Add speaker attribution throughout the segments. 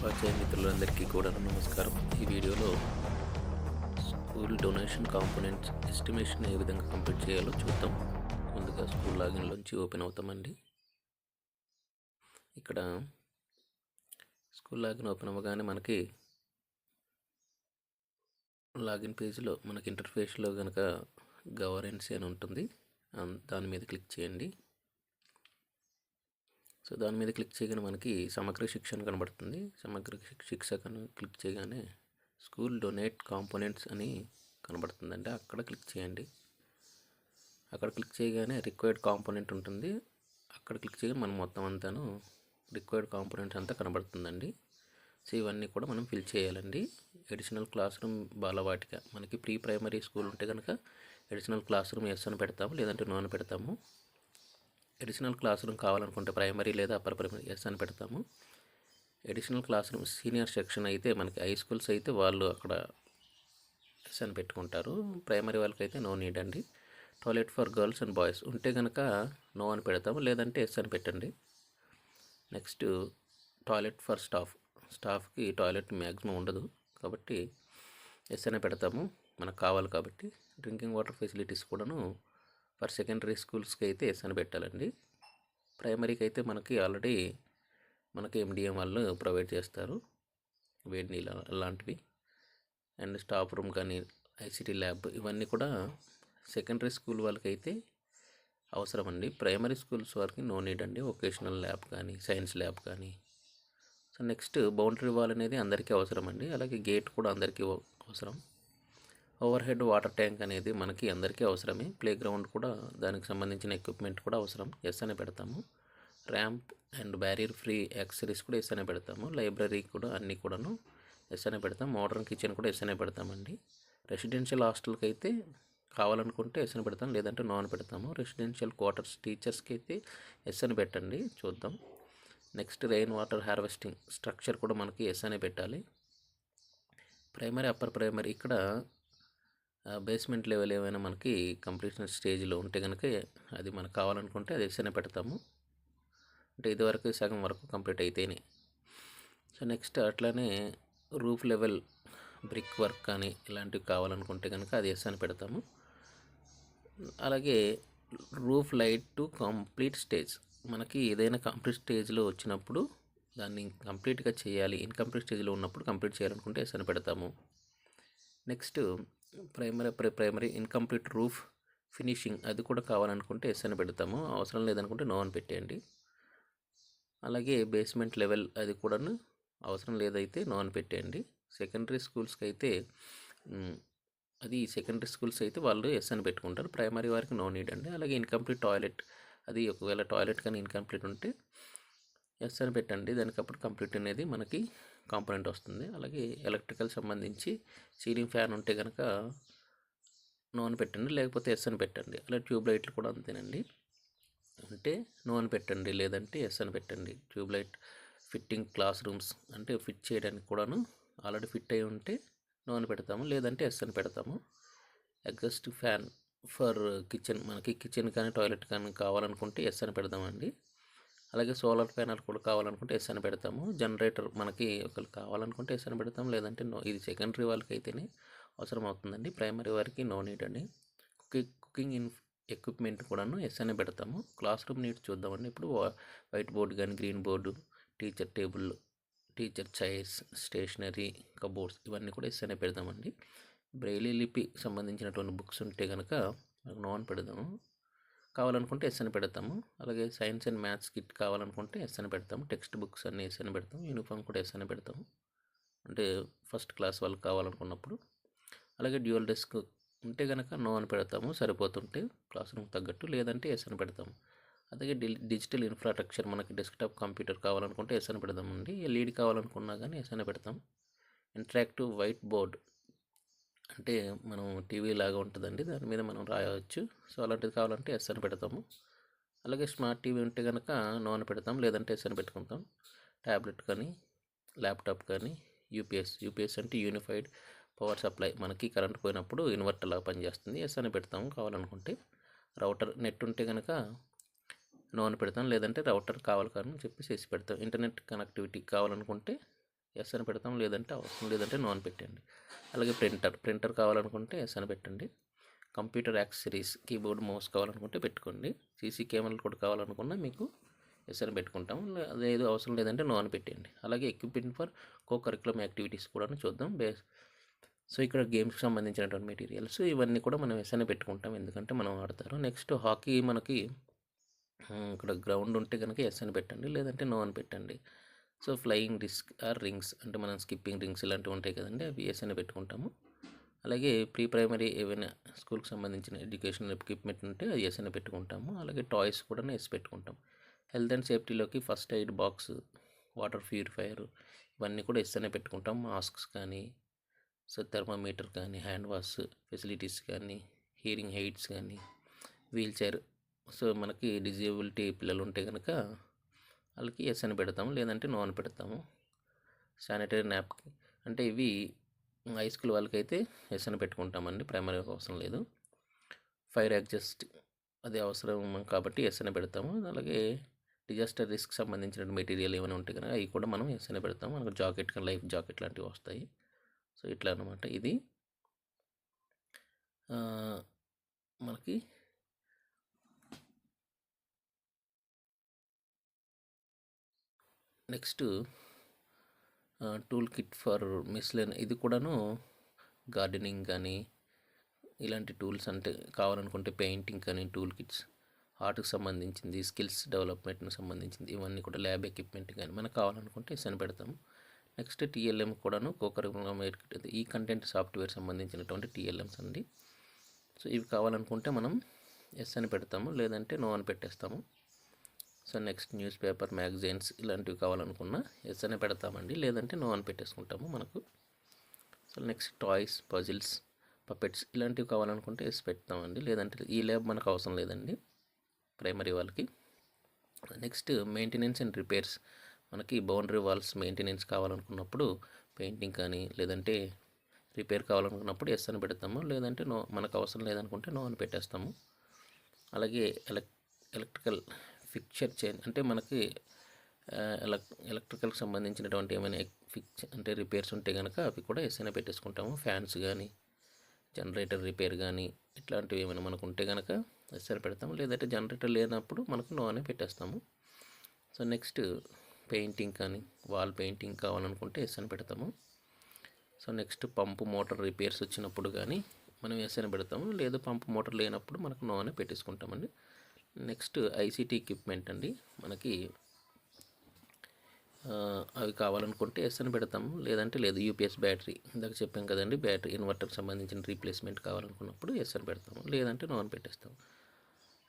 Speaker 1: ఉపాధ్యాయ మిత్రులందరికీ కూడా నమస్కారం. ఈ వీడియోలో స్కూల్ డొనేషన్ కాంపోనెంట్స్ ఎస్టిమేషన్ ఏ విధంగా కంప్లీట్ చేయాలో చూద్దాం. ముందుగా స్కూల్ లాగిన్లోంచి ఓపెన్ అవుతామండి. ఇక్కడ స్కూల్ లాగిన్ ఓపెన్ అవ్వగానే మనకి లాగిన్ పేజ్లో మనకి ఇంటర్ఫేస్లో కనుక గవర్నెన్స్ అని ఉంటుంది. దాని మీద క్లిక్ చేయండి. సో దాని మీద క్లిక్ చేయగానే మనకి సమగ్ర శిక్షణ కనబడుతుంది. సమగ్ర శిక్ష శిక్షకను క్లిక్ చేయగానే స్కూల్ డొనేట్ కాంపోనెంట్స్ అని కనబడుతుందండి. అక్కడ క్లిక్ చేయండి. అక్కడ క్లిక్ చేయగానే రిక్వైర్డ్ కాంపోనెంట్ ఉంటుంది. అక్కడ క్లిక్ చేయగానే మనం మొత్తం అంతాను రిక్వైర్డ్ కాంపోనెంట్స్ అంతా కనబడుతుందండి. సో ఇవన్నీ కూడా మనం ఫిల్ చేయాలండి. Additional class room Balavatika. మనకి ప్రీ ప్రైమరీ స్కూల్ ఉంటే కనుక ఎడిషనల్ క్లాస్ రూమ్ ఎస్ అని పెడతాము లేదంటే నో అని పెడతాము. ఎడిషనల్ క్లాస్ రూమ్ కావాలనుకుంటే ప్రైమరీ లేదా అప్పర్ ప్రైమరీ ఎస్ అని పెడతాము. Additional class room senior section అయితే మనకి హై స్కూల్స్ అయితే వాళ్ళు అక్కడ ఎస్ అని పెట్టుకుంటారు. ప్రైమరీ వాళ్ళకైతే నో నీడ్ అండి. Toilet for girls and boys ఉంటే కనుక నో అని పెడతాము. లేదంటే ఎస్ అని పెట్టండి. నెక్స్ట్ టాయిలెట్ ఫర్ స్టాఫ్ స్టాఫ్కి టాయిలెట్ మ్యాక్సిమం ఉండదు. కాబట్టి ఎస్ అనే పెడతాము. మనకు కావాలి కాబట్టి. డ్రింకింగ్ వాటర్ ఫెసిలిటీస్ కూడాను ఫర్ సెకండరీ స్కూల్స్కి అయితే ఎస్ అని పెట్టాలండి. ప్రైమరీకి అయితే మనకి ఆల్రెడీ మనకి ఎండిఎం వాళ్ళు ప్రొవైడ్ చేస్తారు. వేడి అలాంటివి అండ్ స్టాఫ్ రూమ్ కానీ ఐసిటీ ల్యాబ్ ఇవన్నీ కూడా సెకండరీ స్కూల్ వాళ్ళకైతే అవసరం అండి ప్రైమరీ స్కూల్స్ వారికి నో నీడ్ అండి. వొకేషనల్ ల్యాబ్ కానీ సైన్స్ ల్యాబ్ కానీ. సో నెక్స్ట్ బౌండరీ వాల్ అనేది అందరికీ అవసరం అండి అలాగే గేట్ కూడా అందరికీ అవసరం. ఓవర్ హెడ్ వాటర్ ట్యాంక్ అనేది మనకి అందరికీ అవసరమే. ప్లే గ్రౌండ్ కూడా దానికి సంబంధించిన ఎక్విప్మెంట్ కూడా అవసరం. ఎస్ అనే పెడతాము. Ramp and barrier free accessories కూడా ఎస్ అనే పెడతాము. లైబ్రరీ కూడా అన్నీ కూడాను ఎస్ అనే పెడతాం మోడర్న్ కిచెన్ కూడా ఎస్ అనే పెడతామండి. రెసిడెన్షియల్ హాస్టల్కి అయితే కావాలనుకుంటే ఎస్ అని పెడతాం. లేదంటే నో అని పెడతాము. రెసిడెన్షియల్ క్వార్టర్స్ టీచర్స్కి అయితే ఎస్ అని పెట్టండి. చూద్దాం. Next rain water harvesting structure కూడా మనకి ఎస్ అనే పెట్టాలి. ప్రైమరీ అప్పర్ ప్రైమరీ ఇక్కడ బేస్మెంట్ లెవెల్ ఏమైనా మనకి కంప్లీషన్ స్టేజ్లో ఉంటే కనుక అది మనకు కావాలనుకుంటే అది ఎస్ఎనే పెడతాము. అంటే ఇదివరకు సగం వరకు కంప్లీట్ అయితేనే. సో నెక్స్ట్ అట్లానే రూఫ్ లెవెల్ బ్రిక్ వర్క్ కానీ ఇలాంటివి కావాలనుకుంటే కనుక అది ఎస్ అని పెడతాము. అలాగే roof light to complete stage మనకి ఏదైనా కంప్లీట్ స్టేజ్లో వచ్చినప్పుడు దాన్ని కంప్లీట్గా చేయాలి ఇన్కంప్లీట్ స్టేజ్లో ఉన్నప్పుడు కంప్లీట్ చేయాలనుకుంటే ఎస్ అని పెడతాము. Next primary pre primary incomplete roof finishing అది కూడా కావాలనుకుంటే ఎస్ అని పెడతాము. అవసరం లేదనుకుంటే నో అని పెట్టేయండి. అలాగే బేస్మెంట్ లెవెల్ అది కూడాను అవసరం లేదైతే నో అని పెట్టేయండి. సెకండరీ స్కూల్స్కి అయితే అది సెకండరీ స్కూల్స్ అయితే వాళ్ళు ఎస్ అని పెట్టుకుంటారు. ప్రైమరీ వారికి నో నీడ్ అండి అలాగే ఇన్కంప్లీట్ టాయిలెట్ అది ఒకవేళ టాయిలెట్ కానీ ఇన్కంప్లీట్ ఉంటే ఎస్ అని పెట్టండి. దానికి అప్పుడు కంప్లీట్ అనేది మనకి కాంపోనెంట్ వస్తుంది. అలాగే ఎలక్ట్రికల్ సంబంధించి సీలింగ్ ఫ్యాన్ ఉంటే కనుక నో అని పెట్టండి. లేకపోతే ఎస్ అని పెట్టండి. అలా ట్యూబ్ లైట్లు కూడా అంతేనండి. ఉంటే నో అని పెట్టండి. లేదంటే ఎస్ అని పెట్టండి. Tube light fitting class rooms అంటే ఫిట్ చేయడానికి కూడాను ఆల్రెడీ ఫిట్ అయి ఉంటే నో అని పెడతాము. లేదంటే ఎస్ అని పెడతాము. ఎగ్జస్ట్ ఫ్యాన్ ఫర్ కిచెన్ మనకి కిచెన్ కానీ టాయిలెట్ కానీ కావాలనుకుంటే ఎస్ అని పెడదామండి అలాగే సోలార్ ప్యానల్ కూడా కావాలనుకుంటే ఎస్ అని పెడతాము. జనరేటర్ మనకి ఒకరు కావాలనుకుంటే ఎస్ అని పెడతాం. లేదంటే నో ఇది సెకండరీ వాళ్ళకి అయితేనే అవసరం అవుతుందండి ప్రైమరీ వారికి నో నీడ్ అండి. కుకింగ్ కుకింగ్ ఇన్ ఎక్విప్మెంట్ కూడాను ఎస్ అని పెడతాము. క్లాస్ రూమ్ నీట్ చూద్దామండి. ఇప్పుడు వైట్ బోర్డు కానీ green board teacher table teacher chairs stationery cupboards ఇవన్నీ కూడా ఎస్ అనే పెడదామండి. బ్రెయిలీ లిపి సంబంధించినటువంటి బుక్స్ ఉంటే కనుక నో అని పెడదాము. కావాలనుకుంటే ఎస్ అని పెడతాము. అలాగే సైన్స్ అండ్ మ్యాథ్స్ కిట్ కావాలనుకుంటే ఎస్ అని పెడతాము. టెక్స్ట్ బుక్స్ అన్ని ఎస్ అని పెడతాము. యూనిఫామ్ కూడా ఎస్ అని పెడతాము. అంటే ఫస్ట్ క్లాస్ వాళ్ళకి కావాలనుకున్నప్పుడు. అలాగే డ్యూయల్ డెస్క్ ఉంటే కనుక నో అని పెడతాము. సరిపోతుంటే క్లాస్ రూమ్కి తగ్గట్టు. లేదంటే ఎస్ అని పెడతాము. అలాగే డి డిజిటల్ ఇన్ఫ్రాస్ట్రక్చర్ మనకి డెస్క్టాప్ కంప్యూటర్ కావాలనుకుంటే ఎస్ అని పెడదామండి ఎల్ఈడి కావాలనుకున్నా కానీ ఎస్ అని పెడతాం ఇంటరాక్టివ్ వైట్ బోర్డ్ అంటే మనం టీవీ లాగా ఉంటుందండి దాని మీద మనం రాయవచ్చు సో అలాంటిది కావాలంటే ఎస్ అని పెడతాము. అలాగే స్మార్ట్ టీవీ ఉంటే కనుక నో అని పెడతాం లేదంటే ఎస్ అని పెట్టుకుంటాం. ట్యాబ్లెట్ కానీ ల్యాప్టాప్ కానీ యూపీఎస్ యూపీఎస్ అంటే యూనిఫైడ్ పవర్ సప్లై మనకి కరెంట్ పోయినప్పుడు ఇన్వర్టర్ లాగా పనిచేస్తుంది ఎస్ అని పెడతాము కావాలనుకుంటే. రౌటర్ నెట్ ఉంటే కనుక నో అని పెడతాం లేదంటే రౌటర్ కావాలి కానీ చెప్పి చేసి పెడతాం. ఇంటర్నెట్ కనెక్టివిటీ కావాలనుకుంటే ఎస్ అని పెడతాం లేదంటే అవసరం లేదంటే నో అని పెట్టండి. అలాగే ప్రింటర్ ప్రింటర్ కావాలనుకుంటే ఎస్ అని పెట్టండి. కంప్యూటర్ యాక్సెసరీస్ కీబోర్డ్ మౌస్ కావాలనుకుంటే పెట్టుకోండి. సీసీ కెమెరాలు కూడా కావాలనుకున్నా మీకు ఎస్ అని పెట్టుకుంటాం లే- అదేదో అవసరం లేదంటే నో అని పెట్టండి. అలాగే equipment for co curriculum activities కూడా చూద్దాం. బేస్ సో ఇక్కడ గేమ్స్కి సంబంధించినటువంటి మెటీరియల్స్ ఇవన్నీ కూడా మనం ఎస్ అని పెట్టుకుంటాం. ఎందుకంటే మనం ఆడతారు. నెక్స్ట్ హాకీ మనకి ఇక్కడ గ్రౌండ్ ఉంటే కనుక ఎస్ అని పెట్టండి లేదంటే నో అని పెట్టండి. So flying disc or rings అంటే మనం స్కిప్పింగ్ రింగ్స్ ఇలాంటివి ఉంటాయి కదండి అవి ఎస్ అని పెట్టుకుంటాము. అలాగే ప్రీ ప్రైమరీ ఏవైనా స్కూల్కి సంబంధించిన ఎడ్యుకేషనల్ ఎక్విప్మెంట్ ఉంటే అది ఎస్ అని పెట్టుకుంటాము. అలాగే టాయ్స్ కూడా ఎస్ పెట్టుకుంటాం. Health and సేఫ్టీలోకి first aid box water purifier ఇవన్నీ కూడా ఎస్ అనే పెట్టుకుంటాం. మాస్క్స్ కానీ సో థర్మామీటర్ కానీ హ్యాండ్ వాష్ ఫెసిలిటీస్ కానీ హీరింగ్ హెయిడ్స్ కానీ వీల్ చైర్ సో మనకి డిజేబిలిటీ పిల్లలు ఉంటే కనుక వాళ్ళకి ఎస్ అని పెడతాము లేదంటే నో అని పెడతాము. శానిటరీ నాప్కిన్ అంటే ఇవి హై స్కూల్ వాళ్ళకైతే ఎస్ అని పెట్టుకుంటామండి ప్రైమరీ అవసరం లేదు. ఫైర్ యాక్జస్ట్ అది అవసరం కాబట్టి ఎస్ అని పెడతాము. అలాగే డిజాస్టర్ రిస్క్ సంబంధించిన మెటీరియల్ ఏమైనా ఉంటే కనుక అవి కూడా మనం ఎస్ అని పెడతాము. మనకు జాకెట్ లైఫ్ జాకెట్ లాంటివి వస్తాయి. సో ఇట్లా అనమాట ఇది. మనకి నెక్స్ట్ టూల్ కిట్ ఫర్ మిస్లెన్ ఇది కూడాను గార్డెనింగ్ కానీ ఇలాంటి టూల్స్ అంటే కావాలనుకుంటే పెయింటింగ్ కానీ టూల్ కిట్స్ ఆర్ట్కి సంబంధించింది స్కిల్స్ డెవలప్మెంట్కి సంబంధించింది ఇవన్నీ కూడా ల్యాబ్ ఎక్విప్మెంట్ కానీ మనకు కావాలనుకుంటే ఎస్ అని పెడతాము నెక్స్ట్ టీఎల్ఎం కూడాను కోకరికులం ఈ కంటెంట్ సాఫ్ట్వేర్ సంబంధించినటువంటి టీఎల్ఎంస్ అండి. సో ఇవి కావాలనుకుంటే మనం ఎస్ అని పెడతాము లేదంటే నో అని పెట్టేస్తాము. So next news paper magazines ఇలాంటివి కావాలనుకున్నా ఎస్ అనే పెడతామండి. లేదంటే నో అని పెట్టేసుకుంటాము మనకు. So next toys puzzles puppets ఇలాంటివి కావాలనుకుంటే ఎస్ పెడతామండి. లేదంటే ఈ ల్యాబ్ మనకు అవసరం లేదండి. ప్రైమరీ వాళ్ళకి. Next maintenance and repairs. మనకి బౌండరీ వాల్స్ మెయింటెనెన్స్ కావాలనుకున్నప్పుడు పెయింటింగ్ కానీ లేదంటే రిపేర్ కావాలనుకున్నప్పుడు ఎస్ అని పెడతాము. లేదంటే నో మనకు అవసరం లేదనుకుంటే నో అని పెట్టేస్తాము. అలాగే ఎలక్ ఎలక్ట్రికల్ ఫిక్చర్ చేంజ్ అంటే మనకి ఎలక్ ఎలక్ట్రికల్కి సంబంధించినటువంటి ఏమైనా ఫిక్చర్ అంటే రిపేర్స్ ఉంటే కనుక అవి కూడా ఎస్ఐనా పెట్టేసుకుంటాము. ఫ్యాన్స్ కానీ జనరేటర్ రిపేర్ కానీ ఇట్లాంటివి ఏమైనా మనకు ఉంటే కనుక ఎస్ఐ పెడతాము. లేదంటే జనరేటర్ లేనప్పుడు మనకు నో అనే పెట్టేస్తాము. సో నెక్స్ట్ పెయింటింగ్ కానీ వాల్ పెయింటింగ్ కావాలనుకుంటే ఎస్ పెడతాము. So next pump motor repairs వచ్చినప్పుడు కానీ మనం ఎస్ పెడతాము. లేదు పంపు మోటార్ లేనప్పుడు మనకు నో అని పెట్టేసుకుంటామండి. నెక్స్ట్ ఐసీటీ ఎక్విప్మెంట్ అండి. మనకి అవి కావాలనుకుంటే ఎస్ అని పెడతాము. లేదంటే లేదు యూపీఎస్ బ్యాటరీ ఇందాక చెప్పాం కదండి బ్యాటరీ ఇన్వర్టర్కి సంబంధించిన రీప్లేస్మెంట్ కావాలనుకున్నప్పుడు ఎస్ అని పెడతాము. లేదంటే నో అని పెట్టేస్తాము.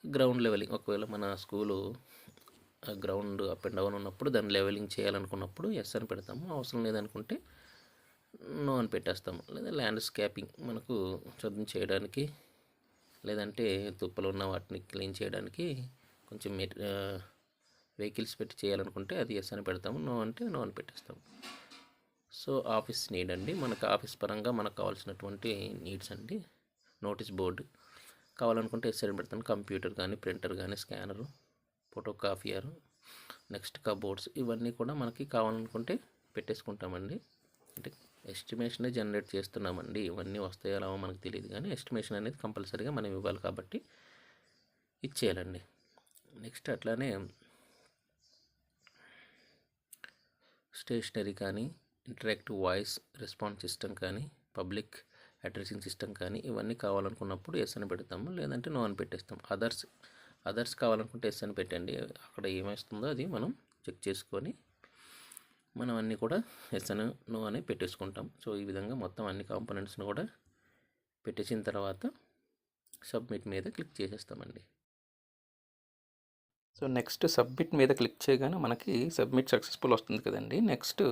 Speaker 1: గ్రౌండ్ లెవెలింగ్ ఒకవేళ మన school ground up and down ఉన్నప్పుడు దాన్ని లెవెలింగ్ చేయాలనుకున్నప్పుడు ఎస్ అని పెడతాము. అవసరం లేదనుకుంటే నో అని పెట్టేస్తాము. లేదా ల్యాండ్స్కేపింగ్ మనకు చదువు చేయడానికి లేదంటే తుప్పలు ఉన్న వాటిని క్లీన్ చేయడానికి కొంచెం మెట్ వెహికల్స్ పెట్టి చేయాలనుకుంటే అది ఎస్ అని పెడతాము నో అంటే నో అని పెట్టేస్తాము. సో ఆఫీస్ నీడ్ అండి. మనకు ఆఫీస్ పరంగా మనకు కావాల్సినటువంటి నీడ్స్ అండి. నోటీస్ బోర్డు కావాలనుకుంటే ఎస్ అని పెడతాను. కంప్యూటర్ కానీ ప్రింటర్ కానీ scanner photo copier next cupboards ఇవన్నీ కూడా మనకి కావాలనుకుంటే పెట్టేసుకుంటామండి. అంటే ఎస్టిమేషన్ జనరేట్ చేస్తున్నామండి. ఇవన్నీ వస్తాయో రావో మనకు తెలియదు కానీ ఎస్టిమేషన్ అనేది కంపల్సరీగా మనం ఇవ్వాలి కాబట్టి ఇచ్చేయాలండి. నెక్స్ట్ అట్లానే స్టేషనరీ కానీ ఇంటరాక్టివ్ వాయిస్ రెస్పాన్స్ సిస్టమ్ కానీ పబ్లిక్ అడ్రసింగ్ సిస్టమ్ కానీ ఇవన్నీ కావాలనుకున్నప్పుడు ఎస్ అని పెడతాము. లేదంటే నో అని పెట్టేస్తాం. అదర్స్ అదర్స్ కావాలనుకుంటే ఎస్ అని పెట్టండి. అక్కడ ఏమేస్తుందో అది మనం చెక్ చేసుకొని మనం అన్నీ కూడా ఎస్ అని నో అని పెట్టేసుకుంటాం. సో ఈ విధంగా మొత్తం అన్ని కాంపోనెంట్స్ని కూడా పెట్టేసిన తర్వాత సబ్మిట్ మీద క్లిక్ చేసేస్తామండి. సో నెక్స్ట్ సబ్మిట్ మీద క్లిక్ చేయగానే మనకి సబ్మిట్ సక్సెస్ఫుల్ వస్తుంది కదండి. నెక్స్ట్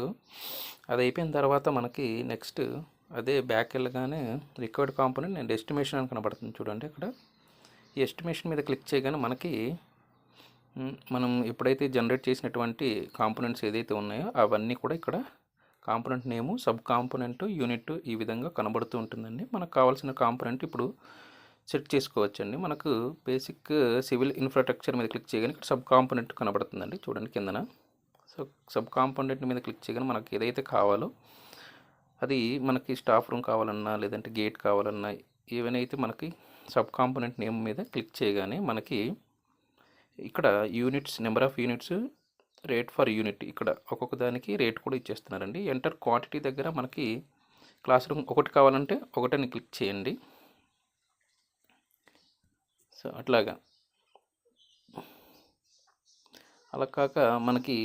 Speaker 1: అది అయిపోయిన తర్వాత మనకి నెక్స్ట్ అదే బ్యాక్ వెళ్ళగానే రికార్డ్ కాంపోనెంట్ నేను ఎస్టిమేషన్ అని కనబడుతుంది చూడండి ఇక్కడ ఈ ఎస్టిమేషన్ మీద క్లిక్ చేయగానే మనకి మనం ఎప్పుడైతే జనరేట్ చేసినటువంటి కాంపోనెంట్స్ ఏదైతే ఉన్నాయో అవన్నీ కూడా ఇక్కడ component name sub component unit ఈ విధంగా కనబడుతూ ఉంటుందండి. మనకు కావాల్సిన కాంపోనెంట్ ఇప్పుడు సెట్ చేసుకోవచ్చండి. మనకు బేసిక్ సివిల్ ఇన్ఫ్రాస్ట్రక్చర్ మీద క్లిక్ చేయగానే ఇక్కడ సబ్ కాంపోనెంట్ కనబడుతుందండి చూడండి కిందన. సో సబ్ కాంపోనెంట్ మీద క్లిక్ చేయగానే మనకి ఏదైతే కావాలో అది మనకి స్టాఫ్ రూమ్ కావాలన్నా లేదంటే గేట్ కావాలన్నా ఏవైనా అయితే మనకి సబ్ కాంపోనెంట్ నేమ్ మీద క్లిక్ చేయగానే మనకి ఇక్కడ units number of units rate for unit ఇక్కడ ఒక్కొక్క దానికి రేట్ కూడా ఇచ్చేస్తున్నారండి. ఎంటర్ క్వాంటిటీ దగ్గర మనకి క్లాస్ రూమ్ ఒకటి కావాలంటే ఒకటని క్లిక్ చేయండి. సో అట్లాగా. అలా కాక మనకి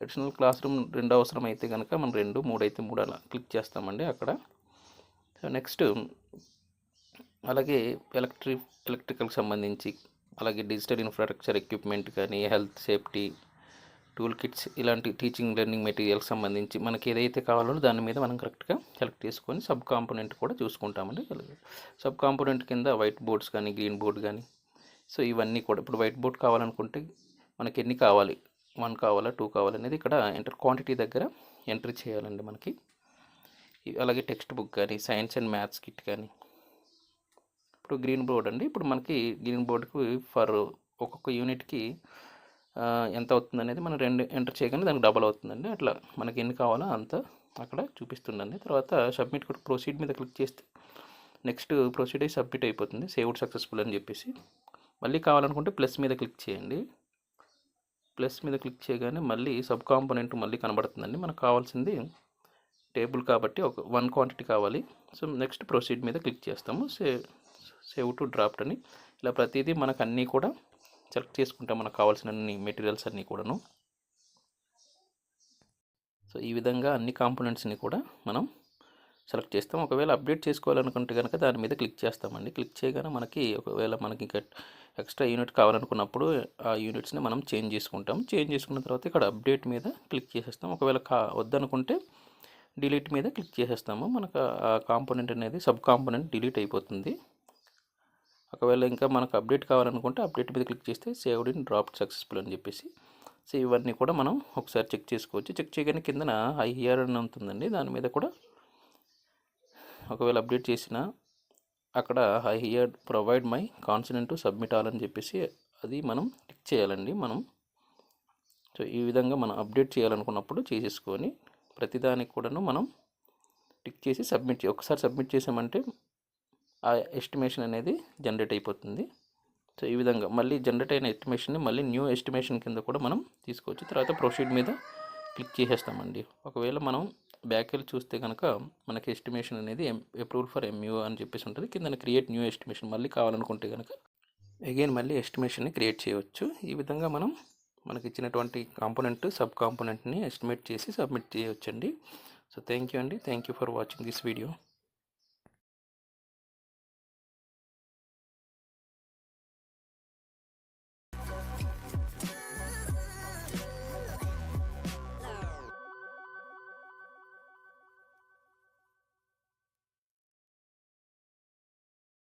Speaker 1: అడిషనల్ క్లాస్ రూమ్ రెండు అవసరం అయితే కనుక మనం రెండు మూడు అయితే మూడు అలా క్లిక్ చేస్తామండి అక్కడ. సో నెక్స్ట్ అలాగే ఎలక్ట్రిక్ ఎలక్ట్రికల్కి సంబంధించి అలాగే డిజిటల్ ఇన్ఫ్రాస్ట్రక్చర్ ఎక్విప్మెంట్ కానీ హెల్త్ సేఫ్టీ టూల్ కిట్స్ ఇలాంటి టీచింగ్ లెర్నింగ్ మెటీరియల్కి సంబంధించి మనకి ఏదైతే కావాలో దాని మీద మనం కరెక్ట్గా సెలెక్ట్ చేసుకొని సబ్ కాంపోనెంట్ కూడా చూసుకుంటామండి. సబ్ కాంపోనెంట్ కింద వైట్ బోర్డ్స్ కానీ గ్రీన్ బోర్డ్ కానీ సో ఇవన్నీ కూడా ఇప్పుడు వైట్ బోర్డ్ కావాలనుకుంటే మనకి ఎన్ని కావాలి? వన్ కావాలా? టూ కావాలనేది ఇక్కడ ఎంటర్ క్వాంటిటీ దగ్గర ఎంట్రీ చేయాలండి మనకి. అలాగే టెక్స్ట్ బుక్ కానీ సైన్స్ అండ్ మ్యాథ్స్ కిట్ కానీ ఇప్పుడు గ్రీన్ బోర్డ్ అండి. ఇప్పుడు మనకి గ్రీన్ బోర్డుకి ఫర్ ఒక్కొక్క యూనిట్కి ఎంత అవుతుంది అనేది మనం రెండు ఎంటర్ చేయగానే దానికి డబల్ అవుతుందండి. అట్లా మనకి ఎన్ని కావాలో అంత అక్కడ చూపిస్తుందండి. తర్వాత సబ్మిట్ కూడా ప్రొసీడ్ మీద క్లిక్ చేస్తే నెక్స్ట్ ప్రొసీడ్ అయి సబ్మిట్ అయిపోతుంది. సేవ్డ్ సక్సెస్ఫుల్ అని చెప్పేసి. మళ్ళీ కావాలనుకుంటే ప్లస్ మీద క్లిక్ చేయండి. ప్లస్ మీద క్లిక్ చేయగానే మళ్ళీ సబ్ కాంపోనెంట్ మళ్ళీ కనబడుతుందండి. మనకు కావాల్సింది టేబుల్ కాబట్టి ఒక వన్ క్వాంటిటీ కావాలి. సో నెక్స్ట్ ప్రొసీడ్ మీద క్లిక్ చేస్తాము. సే సేవ్ టు డ్రాఫ్ట్ అని. ఇలా ప్రతిదీ మనకు అన్నీ కూడా సెలెక్ట్ చేసుకుంటాం. మనకు కావాల్సిన అన్ని మెటీరియల్స్ అన్నీ కూడాను. సో ఈ విధంగా అన్ని కాంపోనెంట్స్ని కూడా మనం సెలెక్ట్ చేస్తాం. ఒకవేళ అప్డేట్ చేసుకోవాలనుకుంటే కనుక దాని మీద క్లిక్ చేస్తామండి. క్లిక్ చేయగానే మనకి ఒకవేళ మనకి ఇంకా ఎక్స్ట్రా యూనిట్ కావాలనుకున్నప్పుడు ఆ యూనిట్స్ని మనం చేంజ్ చేసుకుంటాం. చేంజ్ చేసుకున్న తర్వాత ఇక్కడ అప్డేట్ మీద క్లిక్ చేసేస్తాం. ఒకవేళ కా వద్దనుకుంటే డిలీట్ మీద క్లిక్ చేసేస్తాము. మనకు ఆ కాంపోనెంట్ అనేది సబ్ కాంపోనెంట్ డిలీట్ అయిపోతుంది. ఒకవేళ ఇంకా మనకు అప్డేట్ కావాలనుకుంటే అప్డేట్ మీద క్లిక్ చేస్తే సేవ్డ్ ఇన్ డ్రాప్ సక్సెస్ఫుల్ అని చెప్పేసి సో ఇవన్నీ కూడా మనం ఒకసారి చెక్ చేసుకోవచ్చు. చెక్ చేయగానే కిందన ఐఆర్ అని ఉంటుందండి. దాని మీద కూడా ఒకవేళ అప్డేట్ చేసిన అక్కడ I here provide my consent to submit all అని చెప్పేసి అది మనం క్లిక్ చేయాలండి మనం. సో ఈ విధంగా మనం అప్డేట్ చేయాలనుకున్నప్పుడు చేసేసుకొని ప్రతిదానికి కూడాను మనం టిక్ చేసి సబ్మిట్ ఒకసారి సబ్మిట్ చేసామంటే ఆ ఎస్టిమేషన్ అనేది జనరేట్ అయిపోతుంది. సో ఈ విధంగా మళ్ళీ జనరేట్ అయిన ఎస్టిమేషన్ని మళ్ళీ న్యూ ఎస్టిమేషన్ కింద కూడా మనం తీసుకోవచ్చు. తర్వాత ప్రొసీడ్ మీద క్లిక్ చేసేస్తామండి. ఒకవేళ మనం బ్యాక్ వెళ్ళి చూస్తే కనుక మనకి ఎస్టిమేషన్ అనేది అప్రూవల్ ఫర్ ఎంయూ అని చెప్పేసి ఉంటుంది. కింద క్రియేట్ న్యూ ఎస్టిమేషన్ మళ్ళీ కావాలనుకుంటే కనుక అగైన్ మళ్ళీ ఎస్టిమేషన్ని క్రియేట్ చేయవచ్చు. ఈ విధంగా మనం మనకి ఇచ్చినటువంటి కాంపోనెంట్ సబ్ కాంపోనెంట్ని ఎస్టిమేట్ చేసి సబ్మిట్ చేయవచ్చండి. సో థ్యాంక్ యూ అండి. Thank you for watching this video